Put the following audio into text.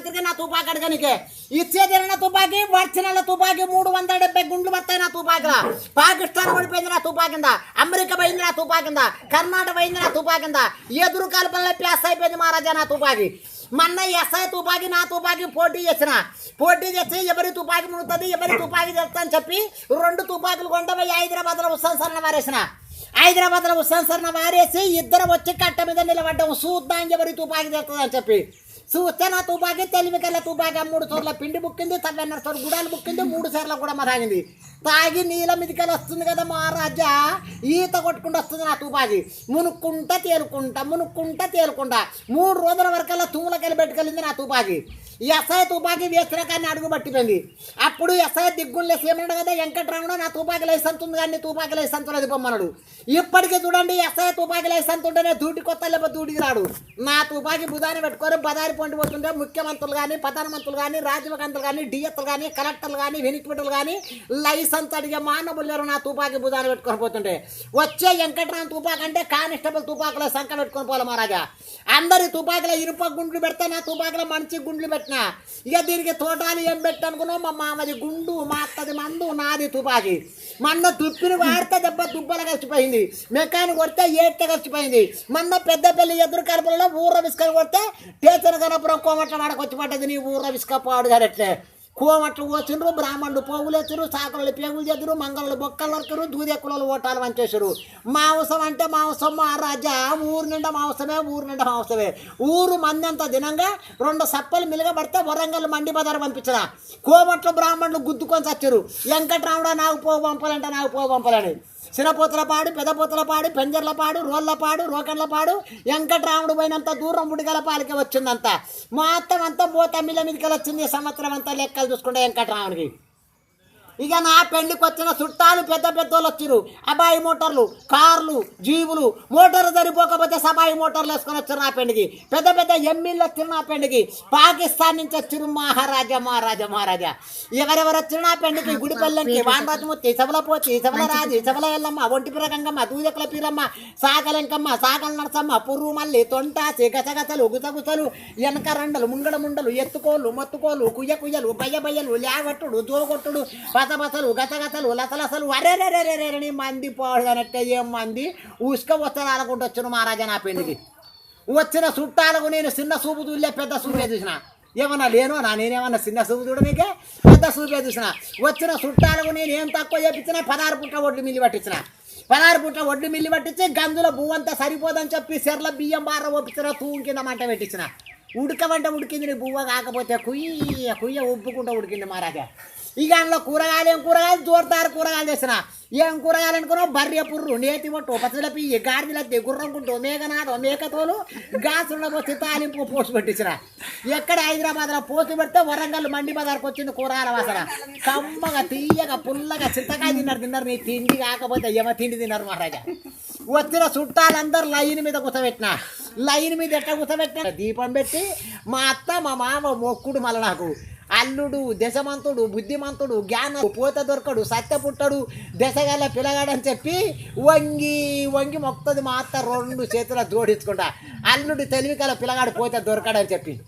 మంత్రికి నా తుపాకి అడగనికే ఇచ్చేది నా తుపాకి వచ్చే తుపాకి మూడు వందల డెబ్బై గుండ్లు వస్తాయి నా తుపాకిలా. పాకిస్తాన్ ఓడిపోయింది నా తుపాకింద? అమెరికా పోయింది నా తుపాకింద? కర్ణాటక పోయింది నా తుపాకింద? ఎదురు కల్పనలో ప్యాస్ అయిపోయింది మహారాజా నా తుపాకి. మొన్న ఎస్ఐ తుపాకి నా తుపాకి పోటీ చేసిన. పోటీ చేసి ఎవరి తుపాకి ముడుతుంది ఎవరి తుపాకి తెలుస్తా అని చెప్పి రెండు తుపాకులు కొండపోయి హైదరాబాద్లో ఉత్సంసరణ వారేసిన. హైదరాబాద్లో ఉత్సంసరణ వారేసి ఇద్దరు వచ్చి కట్ట మీద నిలబడ్డం. చూద్దాం ఎవరి తుపాకి తెలుస్తుంది అని చెప్పి. చూస్తే నా తుపాకి తెలివికల్ల తుపాకి మూడు సార్లు పిండి బుక్కింది తవ్వన్నర సార్లు గుడాలు బుక్కింది మూడు సార్లు కూడా మరాగింది తాగి నీళ్ళ మీదకెళ్ళి వస్తుంది కదా మహారాజా? ఈత కొట్టుకుంటూ వస్తుంది నా తుపాకి. మునుక్కుంటా తేలుకుంటా మునుక్కుంటా తేలుకుంటా. మూడు రోజుల వరకల్లా తూములకెళ్ళి పెట్టుకెళ్ళింది నా తుపాకి. ఎస్ఐ తుపాకి వేసిన కానీ అడుగు పట్టిపోయింది. అప్పుడు ఎస్ఐ దిగ్గులు ఏమన్నాడు కదా వెంకటరాముడు నా తుపాకి లైసెన్స్ ఉంది కానీ తుపాకి లైసెన్స్ లేదు పొమ్మన్నాడు ఇప్పటికీ చూడండి ఎస్ఐ తుపాకి లైసెన్స్ ఉంటేనే దూటి కొత్త లేకపోతే దూటికి రాడు. నా తుపాకి బుధాన్ని పెట్టుకొని బదారి పండి పోతుంటే ముఖ్యమంత్రులు కానీ ప్రధానమంత్రులు కానీ రాజీవ్ గాంధీలు కానీ డిఎత్లు కానీ కలెక్టర్లు కానీ వెనికిపెట్టులు కానీ లైసెన్స్ అడిగే మానవులు నా తుపాకి బుధాన్ని పెట్టుకొని పోతుంటే. వచ్చే వెంకటరామ తుపాకి అంటే కానిస్టేబుల్ తుపాకులో సంఖ పెట్టుకొని పోలే మహారాజా. అందరి తుపాకుల ఇనుప గుండ్లు పెడితే నా తుపాకుల మంచి గుండ్లు పెట్టినా. ఇక దీనికి తోటాలు ఏం పెట్టనుకున్నావు మా మామది గుండు మా అత్తది మందు నాది తుపాకి. మన్న తుప్పిని వాడితే దెబ్బ తుప్పల కలిసిపోయింది. మెకానిక్ కొడితే ఏట్ట కలిసిపోయింది. మన్న పెద్ద పెళ్ళి ఎదురు కలుపులలో ఊర్ర విసుకలు కొడితే టీచర్ కనపురం కోమట్ల వాడకొచ్చి పడ్డది. నీ ఊర్ర విసుక పాడు కదట్లే కోమట్లు వచ్చిండ్రు బ్రాహ్మణులు పోగులు ఎచ్చురు సాకులు పేగులు చేద్దరు మంగళలు బొక్కలు నరకరు దూదెక్కులు ఓటాలు వంచేసారు మాంసం అంటే మాంసం మహారాజా ఊరు నిండా మాంసమే ఊరు నిండా మాంసమే. ఊరు మందంత దినంగా రెండు సప్పలు మిలగబడితే వరంగల్ మండి బజారు పంపించరా. కోమట్లు బ్రాహ్మణులు గుద్దుకొని చచ్చారు వెంకట్రాముడు నాకు పోగు పంపాలంటే నాకు పోగు పంపాలని. చిన్నపోతుల పాడు పెద్దపోతుల పాడు పెంజర్ల పాడు రోళ్ళ పాడు రోకన్ల పాడు వెంకట్రాముడు పోయినంత దూరం ముడిగల పాలికి వచ్చిందంత. మొత్తం అంతా పోతా మిల్ల మీదకి వచ్చింది సంవత్సరం అంతా లెక్కలు చూసుకుంటే వెంకటరాముడికి ఇక నా పెళ్ళికి వచ్చిన చుట్టాలు పెద్ద పెద్దోళ్ళు వచ్చిరు అబాయి మోటార్లు కార్లు జీవులు మోటార్ సరిపోకపోతే సబాయి మోటార్లు వేసుకొని వచ్చారు నా పెళ్ళికి పెద్ద పెద్ద ఎమ్మెల్యేలు వచ్చిరు నా పెళ్ళికి పాకిస్తాన్ నుంచి వచ్చిరు మహారాజా మహారాజా మహారాజా. ఎవరెవరు వచ్చిరు నా పెళ్ళికి గుడిపల్లెంకి పోచి సభల రాజు సభల ఎల్లమ్మ ఒంటి పిరగంగమ్మ దూదకుల పీరమ్మ సాగలెంకమ్మ సాగల నరసమ్మ పుర్రు మల్లి తొంటాసి గసగసలు గుసగుసలు వెనక రండలు ముంగడ ముండలు ఎత్తుకోళ్ళు మొత్తుకోళ్ళు కుయ్య కుయ్యలు బయ్య బయ్యలు లేవట్టుడు జోగొట్టుడు బసబసలు గతగతలు లతలసలు అరేరేరేరేరేని మంది పోడగనట్టే ఏం మంది? ఉసుక వస్తారు ఆలకుంటూ వచ్చాను మహారాజా నా పెళ్ళికి వచ్చిన చుట్టాలకు నేను చిన్న సూపు చూడలే పెద్ద సూపే చూసిన. ఏమన్నా లేను నా నేనేమన్నా చిన్న సూపు చూడనీకే పెద్ద సూపే చూసిన. వచ్చిన చుట్టాలకు నేను ఏం తక్కువ చేపించినా? పదహారు పుట్ట ఒడ్లు మిల్లి పట్టించిన. పదహారు పుట్ట ఒడ్లు మిల్లి పట్టించి గంజుల బువ్వంతా సరిపోదని చెప్పి సెర్ల బియ్యం బార ఒప్పించిన తూం కింద మంట పెట్టించిన. ఉడకమంటే ఉడికింది నీ బువ్వ కాకపోతే కుయ్య కుయ్య ఉప్పుకుంటూ ఉడికింది మహారాజా. ఇక అందులో కూరగాయలు ఏం కూరగాయలు? జోరుతారు కూరగాయలు చేసిన ఏం కూరగాయలు అనుకున్నా బర్రె పుర్రు నేతి పొట్టు పచ్చల పియ్యి గాడిదలత్తి గుర్రం గుంటు మేకతోలు గాసుల పోసి తాలింపు పోసి పెట్టించిన. ఎక్కడ హైదరాబాద్లో పోసి పెడితే వరంగల్ మండి బజార్కి వచ్చింది కూరగాయల వాసన. కమ్మగా తీయగా పుల్లగా చింతకాయ తిన్నారు తిన్నారు నీ తిండి కాకపోతే ఏమో తిండి తిన్నారు మహారాజా? వచ్చిన చుట్టాలందరూ లైన్ మీద కూర్చోబెట్టిన. లైన్ మీద ఎట్లా కూర్చోబెట్టిన? దీపం పెట్టి మా అత్త మా మామ మొక్కుడు మళ్ళీ నాకు. అల్లుడు దశమంతుడు బుద్ధిమంతుడు జ్ఞానం పోత దొరకడు సత్య పుట్టడు దశగల పిలగాడని చెప్పి వంగి వంగి మొత్తది మా అత్త రెండు చేతుల జోడించుకుంటా. అల్లుడు తెలివికల పిల్లగాడు పోతే దొరకడని చెప్పి.